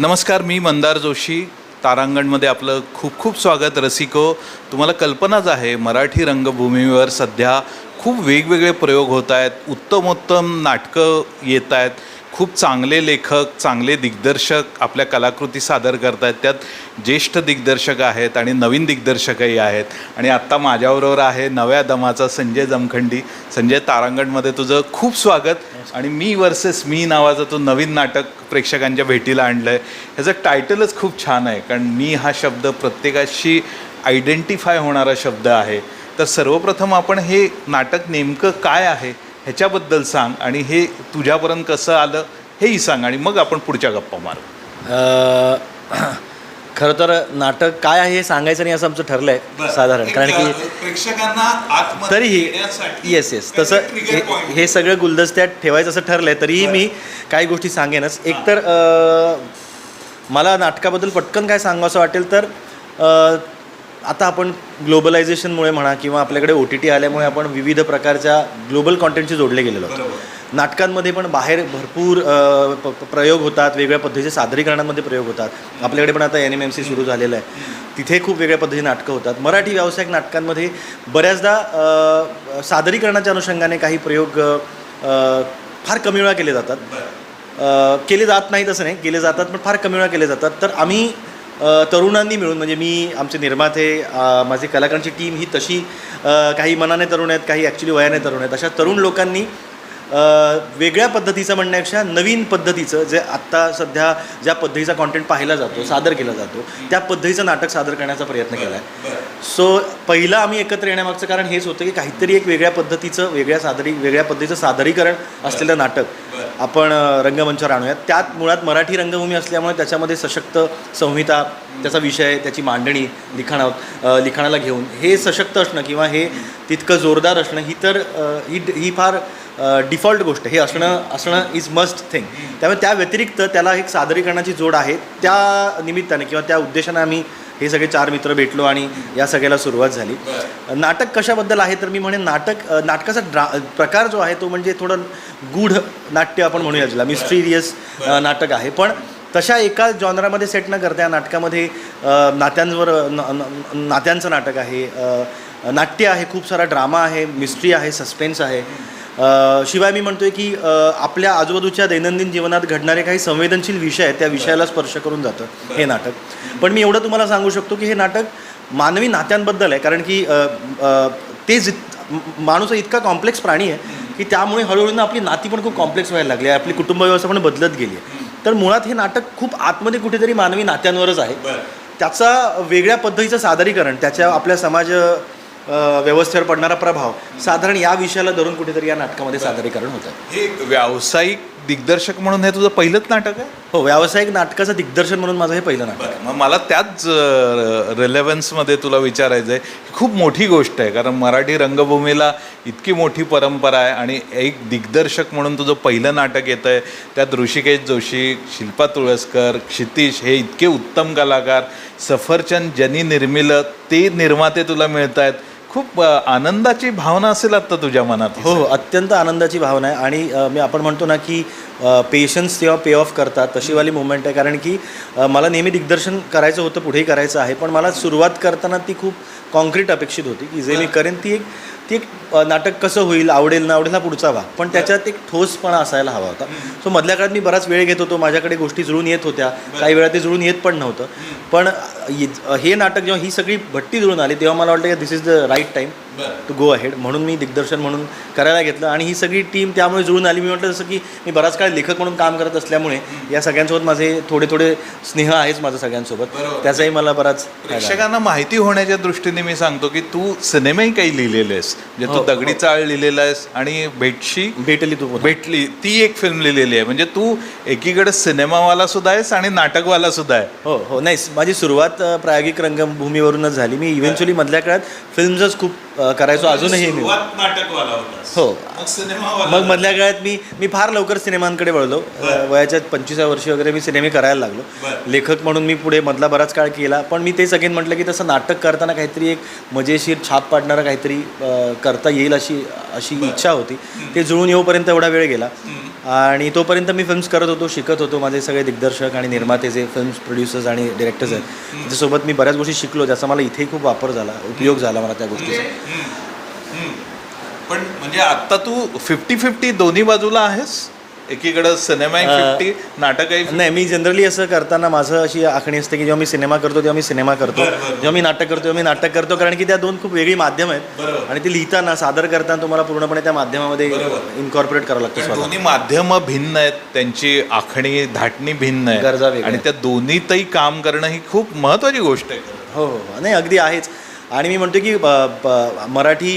नमस्कार मी मंदार जोशी. तारांगणमध्ये आपलं खूप खूप स्वागत. रसिको तुम्हाला कल्पनाच आहे मराठी रंगभूमीवर सध्या खूप वेगवेगळे प्रयोग होत आहेत उत्तमोत्तम नाटकं येत आहेत. खूप चांगले लेखक चांगले दिग्दर्शक आपल्या कलाकृती सादर करत आहेत त्यात ज्येष्ठ दिग्दर्शक आहेत आणि नवीन दिग्दर्शकही आहेत. आणि आत्ता माझ्याबरोबर आहे नव्या दमाचा संजय जमखंडी. संजय तारांगणमध्ये तुझं खूप स्वागत. आणि मी वर्सेस मी नावाचं तू नवीन नाटक प्रेक्षकांच्या भेटीला आणलं आहे ह्याचं टायटलच खूप छान आहे. कारण मी हा शब्द प्रत्येकाशी आयडेंटिफाय होणारा शब्द आहे. तर सर्वप्रथम आपण हे नाटक नेमकं काय आहे? ह्याच्याबद्दल सांग आणि हे तुझ्यापर्यंत कसं आलं हेही सांग आणि मग आपण पुढच्या गप्पा मारू. खरं तर नाटक काय आहे हे सांगायचं नाही असं आमचं ठरलं आहे साधारण. कारण की प्रेक्षकांना तरीही येस येस तसं हे हे सगळं गुलदस्त्यात ठेवायचं असं ठरलं आहे तरीही मी काही गोष्टी सांगेनच. एकतर मला नाटकाबद्दल पटकन काय सांगावं असं वाटेल तर आता आपण ग्लोबलायझेशनमुळे म्हणा किंवा आपल्याकडे ओ टी टी आल्यामुळे आपण विविध प्रकारच्या ग्लोबल कॉन्टेंटशी जोडले गेलेलो आहोत. नाटकांमध्ये पण बाहेर भरपूर प्रयोग होतात वेगवेगळ्या पद्धतीचे सादरीकरणांमध्ये प्रयोग होतात. आपल्याकडे पण आता एन एम एम सी सुरू झालेलं आहे. तिथे खूप वेगळ्या पद्धतीने नाटकं होतात. मराठी व्यावसायिक नाटकांमध्ये बऱ्याचदा सादरीकरणाच्या अनुषंगाने काही प्रयोग फार कमी वेळा केले जातात. केले जात नाहीत असं नाही केले जातात पण फार कमी वेळा केले जातात. तर आम्ही तरुणांनी मिळून म्हणजे मी आमचे निर्माते माझे कलाकारांची टीम ही तशी काही मनाने तरुण आहेत काही ॲक्च्युली वयाने तरुण आहेत. अशा तरुण लोकांनी वेगळ्या पद्धतीचं म्हणण्यापेक्षा नवीन पद्धतीचं जे आत्ता सध्या ज्या पद्धतीचा कॉन्टेंट पाहिला जातो सादर केला जातो त्या पद्धतीचं नाटक सादर करण्याचा प्रयत्न केला आहे. सो पहिलं आम्ही एकत्र येण्यामागचं कारण हेच होतं की काहीतरी एक वेगळ्या पद्धतीचं वेगळ्या सादरी वेगळ्या पद्धतीचं सादरीकरण असलेलं नाटक आपण रंगमंचावर आणूयात त्यात मुळात मराठी रंगभूमी असल्यामुळे त्याच्यामध्ये सशक्त संहिता त्याचा विषय त्याची मांडणी लिखाणा लिखाणाला घेऊन हे सशक्त असणं किंवा हे तितकं जोरदार असणं ही तर ही ही फार डिफॉल्ट गोष्ट हे असणं असणं इज मस्ट थिंग त्यामुळे त्या व्यतिरिक्त त्याला एक सादरीकरणाची जोड आहे. त्या निमित्ताने किंवा त्या उद्देशाने आम्ही हे सगळे चार मित्र भेटलो आणि या सगळ्याला सुरुवात झाली. नाटक कशाबद्दल आहे? तर मी म्हणेन नाटक नाटकाचा ड्रा प्रकार जो आहे तो म्हणजे थोडं गूढ नाट्य आपण म्हणूया ज्याला मिस्ट्रियस नाटक आहे. पण तशा एका जॉनरामध्ये सेट न करता या नाटकामध्ये नात्यांवर नात्यांचं नाटक आहे. नाट्य आहे खूप सारा ड्रामा आहे मिस्ट्री आहे सस्पेन्स आहे. शिवाय मी म्हणतोय की आपल्या आजूबाजूच्या दैनंदिन जीवनात घडणारे काही संवेदनशील विषय आहेत त्या विषयाला स्पर्श करून जातं हे नाटक. पण मी एवढं तुम्हाला सांगू शकतो की हे नाटक मानवी नात्यांबद्दल आहे कारण की ते जित माणूस इतका कॉम्प्लेक्स प्राणी आहे की त्यामुळे हळूहळू ना आपली नाती पण खूप कॉम्प्लेक्स व्हायला लागली आहे आपली कुटुंब व्यवस्था पण बदलत गेली आहे. तर मुळात हे नाटक खूप आतमध्ये कुठेतरी मानवी नात्यांवरच आहे. त्याचा वेगळ्या पद्धतीचं सादरीकरण त्याच्या आपल्या समाज व्यवस्थेवर पडणारा प्रभाव. साधारण या विषयाला धरून कुठेतरी या नाटकामध्ये सादरीकरण होतं. हे व्यावसायिक दिग्दर्शक म्हणून हे तुझं पहिलंच नाटक आहे? हो व्यावसायिक नाटकाचं दिग्दर्शन म्हणून माझं हे पहिलं नाटक मग मला त्याच रिलेव्हन्समध्ये तुला विचारायचं आहे खूप मोठी गोष्ट आहे कारण मराठी रंगभूमीला इतकी मोठी परंपरा आहे आणि एक दिग्दर्शक म्हणून तुझं पहिलं नाटक येतं आहे त्यात ऋषिकेश जोशी शिल्पा तुळसकर क्षितिश हे इतके उत्तम कलाकार. सफरचंद ज्यांनी निर्मिलं ते निर्माते तुला मिळत आहेत खूप आनंदाची भावना असेल आता तुझ्या मनात. हो हो अत्यंत आनंदाची भावना आहे. आणि मी आपण म्हणतो ना की पेशन्स तेव्हा पे ऑफ करतात. तशीवाली मुवमेंट आहे. कारण की मला नेहमी दिग्दर्शन करायचं होतं पुढेही करायचं आहे. पण मला सुरुवात करताना ती खूप कॉन्क्रीट अपेक्षित होती की जे मी करेन ती एक ती एक नाटक कसं होईल आवडेल ना आवडेल हा पुढचा भाग. पण त्याच्यात एक ठोसपणा असायला हवा होता. सो मधल्या काळात मी बराच वेळ घेत होतो. माझ्याकडे गोष्टी जुळून येत होत्या. काही वेळा ते जुळून येत पण नव्हतं. पण हे नाटक जेव्हा ही सगळी भट्टी जुळून आली तेव्हा मला वाटतं की this is the right time to go ahead म्हणून मी दिग्दर्शन म्हणून करायला घेतलं. आणि ही सगळी टीम त्यामुळे जुळून आली. मी म्हटलं जसं की मी बराच काळ लेखक म्हणून काम करत असल्यामुळे या सगळ्यांसोबत माझे थोडे थोडे स्नेह आहेच माझं सगळ्यांसोबत. त्याचाही मला बराच. प्रेक्षकांना माहिती होण्याच्या दृष्टीने मी सांगतो की तू सिनेमाही काही लिहिलेले आहेस. म्हणजे तू दगडी चाळ लिहिलेला आहेस आणि भेटशी भेटली तू. भेटली ती एक फिल्म लिहिलेली आहे. म्हणजे तू एकीकडे सिनेमावाला सुद्धा आहेस आणि नाटकवाला सुद्धा आहे. हो हो. नाही माझी सुरुवात प्रायोगिक रंगभूमीवरूनच झाली. मी इव्हेंच्युअली मधल्या काळात फिल्म्सच खूप करायचो अजूनही मी. हो. मग मधल्या काळात मी मी फार लवकर सिनेमांकडे वळलो. वयाच्या पंचवीसाव्या वर्षी वगैरे मी सिनेमे करायला लागलो. लेखक म्हणून मी पुढे मधला बराच काळ केला. पण मी तेच अगेन म्हटलं की तसं नाटक करताना काहीतरी एक मजेशीर छाप पाडणारं काहीतरी करता येईल अशी अशी इच्छा होती. ते जुळून येऊपर्यंत एवढा वेळ गेला. आणि तोपर्यंत मी फिल्म्स करत होतो शिकत होतो. माझे सगळे दिग्दर्शक आणि निर्माते जे फिल्म्स प्रोड्युसर्स आणि डिरेक्टर्स आहेत त्याच्यासोबत मी बऱ्याच गोष्टी शिकलो ज्याचा मला इथेही खूप वापर झाला उपयोग झाला मला त्या गोष्टीचा. पण म्हणजे आता तू फिफ्टी फिफ्टी दोन्ही बाजूला आहेस? एकीकडे सिनेमा फिफ्टी नाटकही नाही मी जनरली असं करताना माझं अशी आखणी असते की जेव्हा मी सिनेमा करतो तेव्हा मी सिनेमा करतो. जेव्हा मी नाटक करतो तेव्हा मी नाटक करतो कारण की त्या दोन खूप वेगळी माध्यम आहेत. आणि ती लिहिताना सादर करताना तुम्हाला पूर्णपणे त्या माध्यमामध्ये. इन्कॉर्पोरेट करावं लागतं दोन्ही माध्यम भिन्न आहेत त्यांची आखणी धाटणी भिन्न आहे गरजा आणि त्या दोन्हीतही काम करणं ही खूप महत्वाची गोष्ट आहे. हो हो हो. नाही अगदी आहेच. आणि मी म्हणतो की मराठी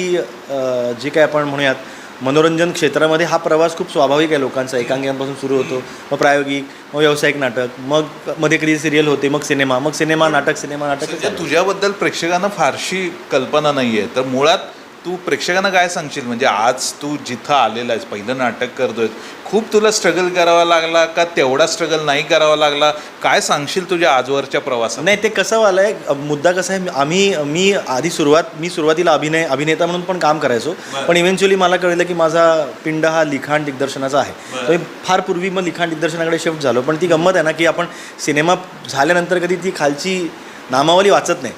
जे काय आपण म्हणूयात मनोरंजन क्षेत्रामध्ये हा प्रवास खूप स्वाभाविक आहे लोकांचा. एकांकिकांपासून सुरू होतो मग प्रायोगिक मग व्यावसायिक नाटक मग मध्ये कधी सिरियल होते मग सिनेमा मग सिनेमा नाटक सिनेमा नाटक तुझ्याबद्दल प्रेक्षकांना फारशी कल्पना नाही आहे तर मुळात तू प्रेक्षकांना काय सांगशील? म्हणजे आज तू जिथं आलेला आहेस पहिलं नाटक करतोय खूप तुला स्ट्रगल करावा लागला का तेवढा स्ट्रगल नाही करावा लागला? काय सांगशील तुझ्या आजवरच्या प्रवासात? नाही ते कसं वालं आहे मुद्दा कसा आहे आम्ही मी आधी सुरुवात मी सुरुवातीला अभिनय अभिनेता म्हणून पण काम करायचो. पण इव्हेंच्युअली मला कळलं की माझा पिंड हा लिखाण दिग्दर्शनाचा आहे. तर फार पूर्वी मग लिखाण दिग्दर्शनाकडे शिफ्ट झालो. पण ती गंमत आहे ना की आपण सिनेमा झाल्यानंतर कधी ती खालची नामावली वाचत नाही.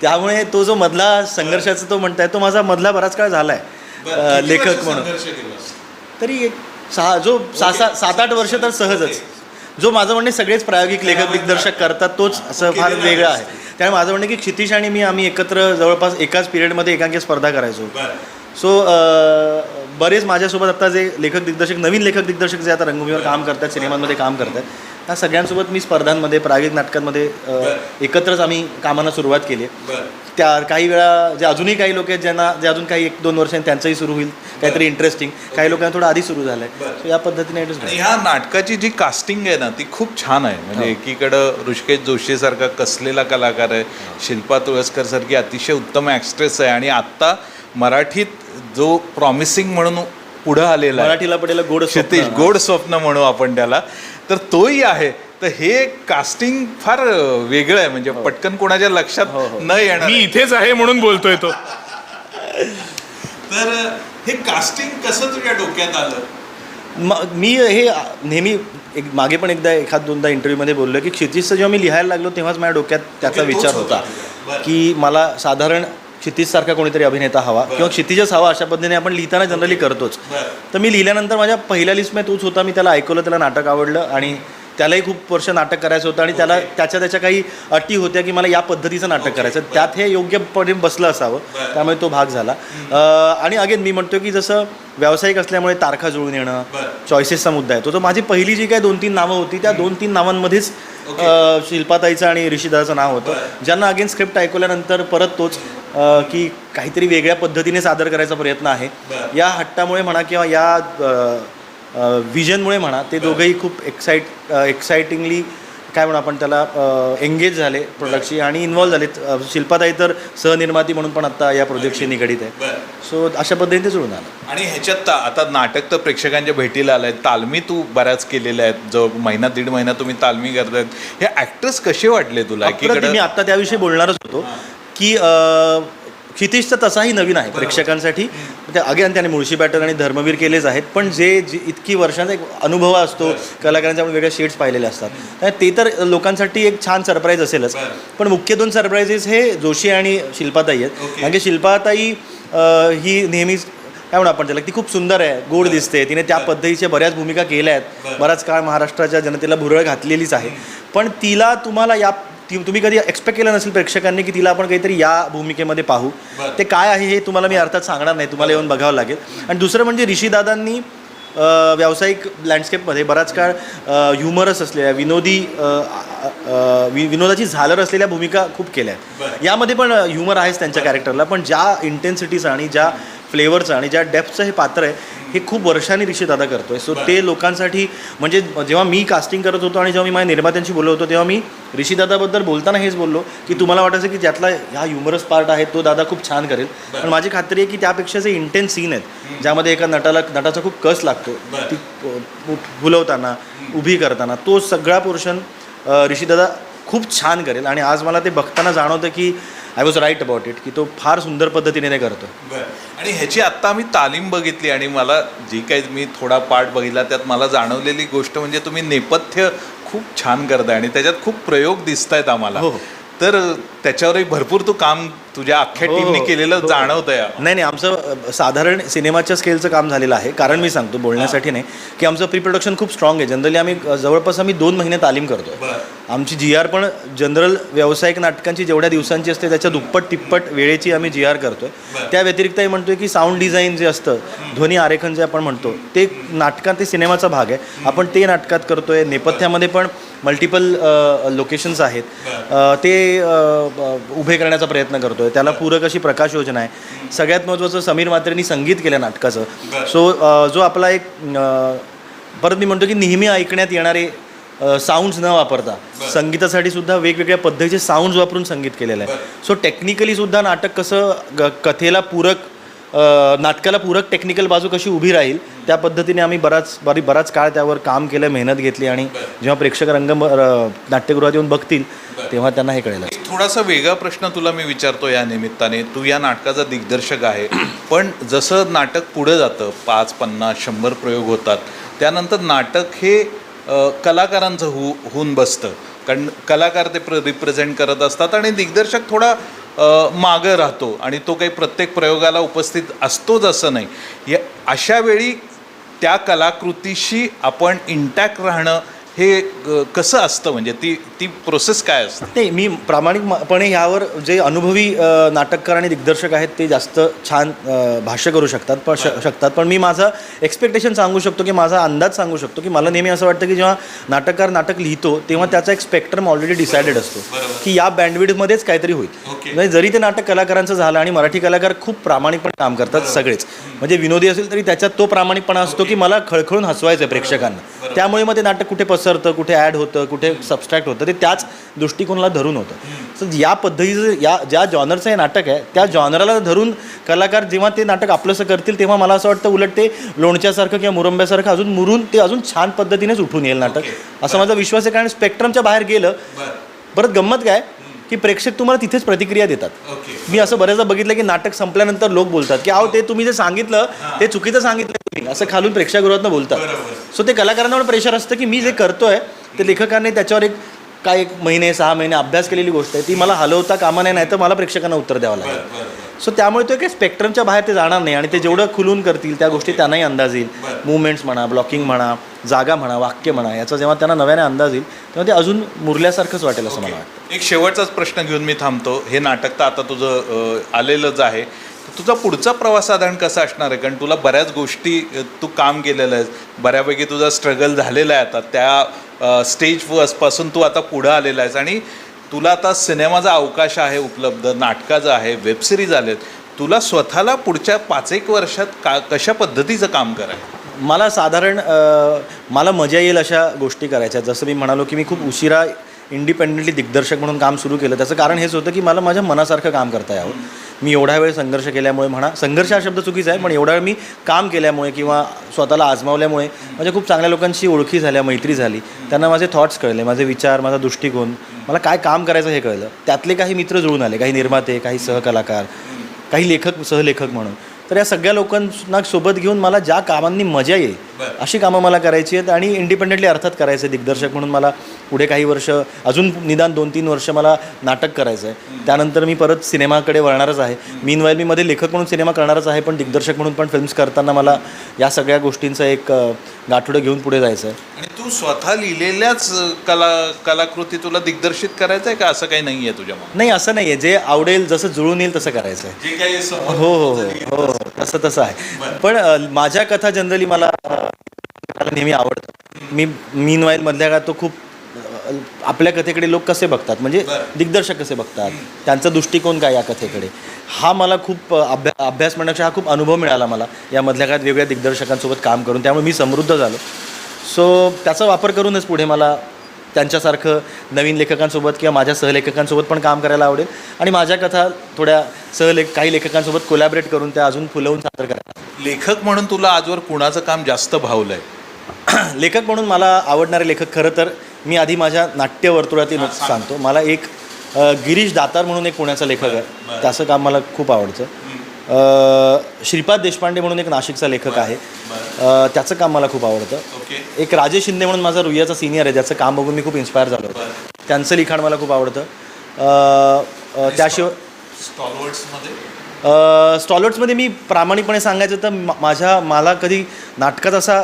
त्यामुळे तो जो मधला संघर्षाचा तो म्हणताय तो माझा मधला बराच काळ झाला आहे लेखक म्हणून. तरी एक सहा जो सहा सहा सात आठ वर्ष तर सहजच. जो माझं म्हणणे सगळेच प्रायोगिक लेखक दिग्दर्शक करतात तोच असं फार वेगळं आहे. त्यामुळे माझं म्हणणं की क्षितिश आणि मी आम्ही एकत्र जवळपास एकाच पिरियडमध्ये एकांकी स्पर्धा करायचो. सो बरेच माझ्यासोबत आता जे लेखक दिग्दर्शक नवीन लेखक दिग्दर्शक जे आता रंगभूमीवर काम करतात सिनेमांमध्ये काम करतात त्या सगळ्यांसोबत मी स्पर्धांमध्ये प्रायोगिक नाटकांमध्ये एकत्रच आम्ही कामांना सुरुवात केली. आहे. त्या काही वेळा जे अजूनही काही लोक आहेत ज्यांना जे अजून काही एक दोन वर्षांनी त्यांचंही सुरू होईल काहीतरी इंटरेस्टिंग काही लोकांना थोडं आधी सुरू झालं आहे या पद्धतीने. ह्या नाटकाची जी कास्टिंग आहे ना ती खूप छान आहे. म्हणजे हो. एकीकडं ऋषिकेश जोशीसारखा कसलेला कलाकार आहे शिल्पा तुळसकर सारखी अतिशय उत्तम ॲक्ट्रेस आहे. आणि आत्ता मराठीत जो प्रॉमिसिंग म्हणून पुढं आलेला मराठीला पडेल गोड. क्षितिज गोड स्वप्न म्हणू आपण त्याला. तर तोही आहे. तर हे कास्टिंग फार वेगळं आहे. म्हणजे पटकन कोणाच्या लक्षात हो, हो. न येणार. मी इथेच आहे म्हणून बोलतोय तो. तर हे कास्टिंग कसं तुझ्या डोक्यात आलं? म- मी हे नेहमी एक मागे पण एकदा एखाद दोनदा इंटरव्ह्यूमध्ये बोललो की क्षितिजचं जेव्हा मी लिहायला लागलो तेव्हाच माझ्या डोक्यात त्याचा विचार होता. की मला साधारण क्षितिजसारखा कोणीतरी अभिनेता हवा किंवा क्षितिजच हवा अशा पद्धतीने आपण लिहिताना जनरली करतोच. तर मी लिहिल्यानंतर माझ्या पहिल्या लिस्टमध्ये तोच होता मी त्याला ऐकवलं त्याला नाटक आवडलं आणि त्यालाही खूप वर्ष नाटक करायचं होतं आणि त्याला त्याच्या त्याच्या काही अटी होत्या की मला या पद्धतीचं नाटक करायचं. त्यात हे योग्यपणे बसलं असावं. त्यामुळे तो भाग झाला. आणि अगेन मी म्हणतो की जसं व्यावसायिक असल्यामुळे तारखा जुळून येणं. चॉईसेसचा मुद्दा आहे. तो तर माझी पहिली जी काय दोन तीन नावं होती त्या दोन तीन नावांमध्येच. अ, शिल्पाताईचं आणि ऋषीदाचं नाव होतं. ज्यांना अगेन स्क्रिप्ट ऐकवल्यानंतर परत तोच अ, की काहीतरी वेगळ्या पद्धतीने सादर करायचा प्रयत्न आहे. या हट्टामुळे म्हणा किंवा या विजनमुळे म्हणा ते दोघंही खूप एक्साइट एक्साइटिंगली काय म्हणू आपण त्याला एंगेज झाले प्रोडक्टशी आणि इन्व्हॉल्व झालेत. अ, शिल्पाताई तर सहनिर्माती म्हणून पण आता या प्रोजेक्टशी निगडीत आहे. सो अशा पद्धतीने जुळून आलं. आणि ह्याच्यात आता नाटक तर प्रेक्षकांच्या भेटीला आलंय तालमी तू बऱ्याच केलेल्या आहेत. जो महिना दीड महिना तुम्ही तालमी करतायत. हे ऍक्टर्स कसे वाटले तुला. एकीकडे मी आता त्याविषयी बोलणारच होतो की अ, क्षितिज तर तसाही नवीन आहे प्रेक्षकांसाठी. त्या अगेन त्याने मुळशी पॅटर्न आणि धर्मवीर केलेच आहेत. पण जे जी इतकी वर्षांचा एक अनुभव असतो कलाकारांचे आपण वेगळ्या शेड्स पाहिलेले असतात. ते तर लोकांसाठी एक छान सरप्राईज असेलच. पण मुख्य दोन सरप्राईजेस हे जोशी आणि शिल्पाताई आहेत. की शिल्पाताई ही नेहमीच काय म्हणू आपण त्याला ती खूप सुंदर आहे गोड दिसते. तिने त्या पद्धतीच्या बऱ्याच भूमिका केल्या आहेत. बरं. बराच काळ महाराष्ट्राच्या जनतेला भुरळ घातलेलीच आहे. पण तिला तुम्हाला या ती तुम्ही कधी एक्सपेक्ट केलं नसेल प्रेक्षकांनी की तिला आपण काहीतरी या भूमिकेमध्ये पाहू. ते काय आहे हे तुम्हाला मी अर्थात सांगणार नाही. तुम्हाला येऊन बघावं लागेल. आणि दुसरं म्हणजे ऋषीदादांनी व्यावसायिक लँडस्केपमध्ये बराच काळ ह्युमरस असलेल्या विनोदी वि- विनोदाची झालर असलेल्या भूमिका खूप केल्या आहेत. यामध्ये पण ह्युमर आहेच त्यांच्या कॅरेक्टरला पण ज्या इंटेन्सिटीचं आणि ज्या फ्लेवरचं आणि ज्या डेप्थचं हे पात्र आहे हे खूप वर्षांनी ऋषी दादा करतोय. सो ते लोकांसाठी म्हणजे जेव्हा मी कास्टिंग करत होतो आणि जेव्हा मी माझ्या निर्मात्यांशी बोलत होतो तेव्हा मी ऋषी दादाबद्दल बोलताना हेच बोललो की तुम्हाला वाटायचं की त्यातला हा ह्युमरस पार्ट आहे तो दादा खूप छान करेल. पण माझी खात्री आहे की त्यापेक्षा जे इंटेन्स सीन आहेत ज्यामध्ये एका नटाला नटाचा खूप कस लागतो ती फुलवताना उभी करताना तो सगळा पोर्शन ऋषीदादा खूप छान करेल. आणि आज मला ते बघताना जाणवतं की I was right about it की तो फार सुंदर पद्धतीने ते करतो. आणि ह्याची आत्ता आम्ही तालीम बघितली आणि मला जी काही मी थोडा पार्ट बघितला त्यात मला जाणवलेली गोष्ट म्हणजे तुम्ही नेपथ्य खूप छान करताय आणि त्याच्यात खूप प्रयोग दिसत आहेत आम्हाला. हो, हो. तर त्याच्यावरही भरपूर तू काम तुझ्या अख्ख्या हो, टीमने हो, केलेलं हो. जाणवतं या नाही नाही आमचं साधारण सिनेमाच्या स्केलचं काम झालेलं आहे. कारण मी सांगतो बोलण्यासाठी नाही की आमचं प्री प्रोडक्शन खूप स्ट्रॉंग आहे. जनरली आम्ही जवळपास आम्ही दोन महिने तालीम करतो आमची जी आर पण जनरल व्यावसायिक नाटकांची जेवढ्या दिवसांची असते त्याच्या दुप्पट तिप्पट वेळेची आम्ही जी आर करतोय. त्या व्यतिरिक्तही म्हणतोय की साऊंड डिझाईन जे असतं ध्वनी आरेखन जे आपण म्हणतो ते नाटकात ते सिनेमाचा भाग आहे. आपण ते नाटकात करतोय. नेपथ्यामध्ये पण मल्टिपल लोकेशन्स आहेत. ते उभे करण्याचा प्रयत्न करतोय. त्याला पूरक अशी प्रकाश योजना आहे. सगळ्यात महत्त्वाचं समीर मात्रेंनी संगीत केलं नाटकाचं. सो जो आपला एक परत मी म्हणतो की नेहमी ऐकण्यात येणारे साऊंड्स न वापरता. संगीतासाठी सुद्धा वेगवेगळ्या पद्धतीचे साऊंड्स वापरून संगीत केलेलं आहे. सो टेक्निकली सुद्धा नाटक कसं कथेला पूरक नाटकाला पूरक टेक्निकल बाजू कशी उभी राहील त्या पद्धतीने आम्ही बराच बरी बराच काळ त्यावर काम केलं मेहनत घेतली आणि जेव्हा प्रेक्षक रंग नाट्यगृहात येऊन बघतील तेव्हा त्यांना हे कळेल. थोडासा वेगळा प्रश्न तुला मी विचारतो या निमित्ताने. तू या नाटकाचा दिग्दर्शक आहे पण जसं नाटक पुढं जातं पाच पन्नास शंभर प्रयोग होतात त्यानंतर नाटक हे कलाकारांचं हो होऊन बसतं. कारण कलाकार ते प्र रिप्रेझेंट करत असतात आणि दिग्दर्शक थोडा मागं राहतो आणि तो काही प्रत्येक प्रयोगाला उपस्थित असतोच असं नाही. या अशावेळी त्या कलाकृतीशी आपण इंटॅक्ट राहणं हे कसं असतं? म्हणजे ती ती प्रोसेस काय असते? नाही मी प्रामाणिकपणे ह्यावर जे अनुभवी नाटककार आणि दिग्दर्शक आहेत ते जास्त छान भाष्य करू शकतात पण शकतात. पण मी माझं एक्सपेक्टेशन सांगू शकतो की माझा अंदाज सांगू शकतो की मला नेहमी असं वाटतं की जेव्हा नाटककार नाटक लिहितो तेव्हा त्याचा एक स्पेक्ट्रम ऑलरेडी डिसाइडेड असतो. की या बँडविडमध्येच काहीतरी होईल. म्हणजे जरी ते नाटक कलाकारांचं झालं आणि मराठी कलाकार खूप प्रामाणिकपणे काम करतात सगळेच. म्हणजे विनोदी असेल तरी त्याच्यात तो प्रामाणिकपणा असतो की मला खळखळून हसवायचं आहे प्रेक्षकांना त्यामुळे मग ते नाटक कुठे पसरतं कुठे ॲड होतं कुठे सबस्ट्रॅक्ट होतं ते त्याच दृष्टिकोनाला धरून होतं. तर या पद्धतीचं या ज्या जॉनरचं हे नाटक आहे त्या जॉनराला धरून कलाकार जेव्हा ते नाटक आपलंसं करतील तेव्हा मला असं वाटतं उलट ते लोणच्यासारखं किंवा मुरंब्यासारखं अजून मुरून ते अजून छान पद्धतीनेच उठून येईल नाटक. असा माझा विश्वास आहे कारण स्पेक्ट्रमच्या बाहेर गेलं परत गंमत काय? की प्रेक्षक तुम्हाला तिथेच प्रतिक्रिया देतात. मी असं बऱ्याचदा बघितलं की नाटक संपल्यानंतर लोक बोलतात की अहो ते तुम्ही जे सांगितलं ते चुकीचं सांगितलं तुम्ही. असं खालून प्रेक्षागृहातनं बोलतात. सो ते कलाकारांना पण प्रेशर असतं की मी जे करतोय ते लेखकांनी त्याच्यावर एक काय एक महिने सहा महिने अभ्यास केलेली गोष्ट आहे ती मला हलवता कामा नाही तर मला प्रेक्षकांना उत्तर द्यावं लागेल. सो त्यामुळे तो काही स्पेक्ट्रमच्या बाहेर ते जाणार नाही आणि ते जेवढं खुलून करतील त्या गोष्टी त्यांनाही अंदाज येईल. मुवमेंट्स म्हणा ब्लॉकिंग म्हणा जागा म्हणा वाक्य म्हणा याचा जेव्हा त्यांना नव्याने अंदाज येईल तेव्हा ते अजून मुरल्यासारखंच वाटेल असं मला वाटतं. एक शेवटचाच प्रश्न घेऊन मी थांबतो. हे नाटक तर आता तुझं आलेलंच आहे. तुझा पुढचा प्रवास साधारण कसा असणार आहे? कारण तुला बऱ्याच गोष्टी तू काम केलेलं आहेस. बऱ्यापैकी तुझा स्ट्रगल झालेला आहे आता. त्या स्टेजपासून तू आता पुढं आलेला आहेस. आणि तुला आता सिनेमाचा अवकाश आहे उपलब्ध नाटकाचं आहे वेबसिरीज आलेत तुला स्वतःला पुढच्या पाच एक वर्षात का कशा पद्धतीचं काम करायचं? मला साधारण अ, मला मजा येईल अशा गोष्टी करायच्या. जसं मी म्हणालो की मी खूप उशिरा इंडिपेंडेंटली दिग्दर्शक म्हणून काम सुरू केलं. त्याचं कारण हेच होतं की मला माझ्या मनासारखं काम करता यावं. मी एवढा वेळ संघर्ष केल्यामुळे म्हणा संघर्ष हा शब्द चुकीचा आहे पण एवढा वेळ मी काम केल्यामुळे किंवा स्वतःला आजमावल्यामुळे माझ्या खूप चांगल्या लोकांशी ओळखी झाल्या मैत्री झाली. त्यांना माझे थॉट्स कळले माझे विचार माझा दृष्टिकोन मला काय काम करायचं हे कळलं. त्यातले काही मित्र जुळून आले काही निर्माते काही सहकलाकार काही लेखक सहलेखक म्हणून. तर या सगळ्या लोकांना सोबत घेऊन मला ज्या कामांनी मजा येईल अशी कामं मला करायची आहेत आणि इंडिपेंडेंटली अर्थात करायचं आहे दिग्दर्शक म्हणून मला पुढे काही वर्ष अजून निदान दोन तीन वर्ष मला नाटक करायचं आहे त्यानंतर मी परत सिनेमाकडे वळणारच आहे. मीन मी मध्ये लेखक म्हणून सिनेमा करणारच आहे पण दिग्दर्शक म्हणून पण फिल्म्स करताना मला या सगळ्या गोष्टींचं एक गाठोडं घेऊन पुढे जायचं आहे आणि तू स्वतः लिहिलेल्याच कला कलाकृती तुला दिग्दर्शित करायचं आहे का? असं काही नाही आहे तुझ्या नाही असं नाही आहे जे आवडेल जसं जुळून येईल तसं करायचं आहे समोर हो हो हो. हो तसं. तसं आहे. पण माझ्या कथा जनरली मला मला नेहमी आवडतं. मी मीन वाईल मधल्या काळात तो खूप आपल्या कथेकडे लोक कसे बघतात? म्हणजे दिग्दर्शक कसे बघतात? त्यांचा दृष्टिकोन काय या कथेकडे? हा मला खूप अभ्या अभ्यास म्हणण्याचा हा खूप अनुभव मिळाला मला या मधल्या काळात वेगवेगळ्या दिग्दर्शकांसोबत काम करून. त्यामुळे मी समृद्ध झालो. सो त्याचा वापर करूनच पुढे मला त्यांच्यासारखं नवीन लेखकांसोबत किंवा माझ्या सहलेखकांसोबत पण काम करायला आवडेल. आणि माझ्या कथा थोड्या सहलेख काही लेखकांसोबत कोलॅबरेट करून त्या अजून फुलवून सादर करायला. लेखक म्हणून तुला आजवर कुणाचं काम जास्त भावलंय? लेखक म्हणून मला आवडणारे लेखक खरं तर मी आधी माझ्या नाट्य वर्तुळातील सांगतो. मला एक गिरीश दातार म्हणून एक पुण्याचा लेखक आहे. त्याचं काम मला खूप आवडतं. श्रीपाद देशपांडे म्हणून एक नाशिकचा लेखक आहे. त्याचं काम मला खूप आवडतं. एक राजेश शिंदे म्हणून माझा रुईयाचा सिनियर आहे. ज्याचं काम बघून मी खूप इन्स्पायर झालो होतो. त्यांचं लिखाण मला खूप आवडतं. त्याशिवाय स्टॉलवर्ड्समध्ये मी प्रामाणिकपणे सांगायचं तर माझ्या मला कधी नाटकात असा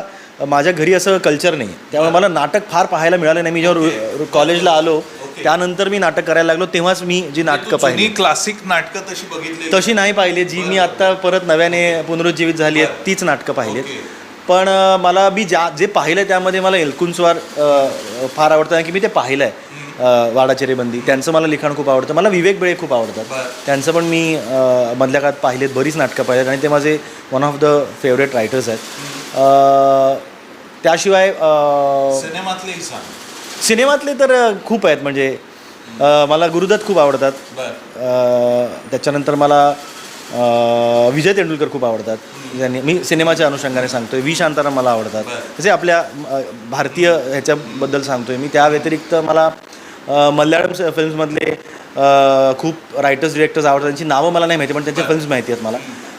माझ्या घरी असं कल्चर नाही त्यामुळे मला नाटक फार पाहायला मिळालं नाही. मी जेव्हा कॉलेजला आलो त्यानंतर मी नाटक करायला लागलो. तेव्हाच मी जी नाटकं पाहिली. क्लासिक नाटकं तशी बघितली तशी नाही पाहिली. जी मी आत्ता परत नव्याने पुनरुज्जीवित झाली आहेत तीच नाटकं पाहिलीत ओके. पण मला मी ज्या जे पाहिलं त्यामध्ये मला एलकुंचवार फार आवडतं. की मी ते पाहिलं आहे वाडाचेरे बंदी त्यांचं मला लिखाण खूप आवडतं. मला विवेक बेळे खूप आवडतात. त्यांचं पण मी मधल्या काळात पाहिलेत. बरीच नाटकं पाहिलेत. आणि ते माझे one of the favourite writers आहेत. त्याशिवाय अ, सांग. सिनेमातले तर अ, खूप आहेत. म्हणजे अ, मला गुरुदत्त खूप आवडतात. बर. अ, त्याच्यानंतर मला अ, विजय तेंडुलकर खूप आवडतात. त्यांनी मी सिनेमाच्या अनुषंगाने सांगतोय. व्ही शांताराम मला आवडतात. तसे आपल्या अ, भारतीय ह्याच्याबद्दल सांगतोय मी. त्या व्यतिरिक्त मला अ, मल्याळम स- फिल्म्समधले अ, खूप रायटर्स डिरेक्टर्स आवडतात. त्यांची नावं मला नाही माहिती पण त्यांच्या फिल्म्स माहिती आहेत मला.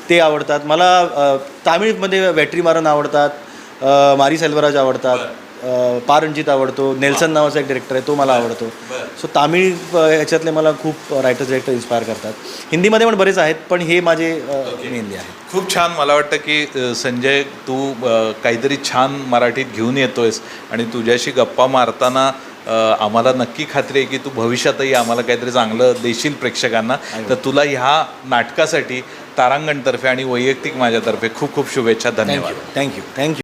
ते आवडतात. मला अ, तामिळमध्ये वॅट्री मारन आवडतात. मारी सेल्वराज आवडतात. पा रणजित आवडतो. नेल्सन नावाचा एक डिरेक्टर आहे तो मला आवडतो. सो तामिळ ह्याच्यातले मला खूप रायटर्स डिरेक्टर इन्स्पायर करतात. हिंदीमध्ये पण बरेच आहेत पण हे माझे मेनली आहेत. खूप छान मला वाटतं की संजय तू काहीतरी छान मराठीत घेऊन येतोयस आणि तुझ्याशी गप्पा मारताना आम्हाला नक्की खात्री आहे की तू भविष्यातही आम्हाला काहीतरी चांगलं देशील प्रेक्षकांना. तर तुला ह्या नाटकासाठी तारांगणतर्फे आणि वैयक्तिक माझ्यातर्फे खूप खूप शुभेच्छा. धन्यवाद. Thank you thank you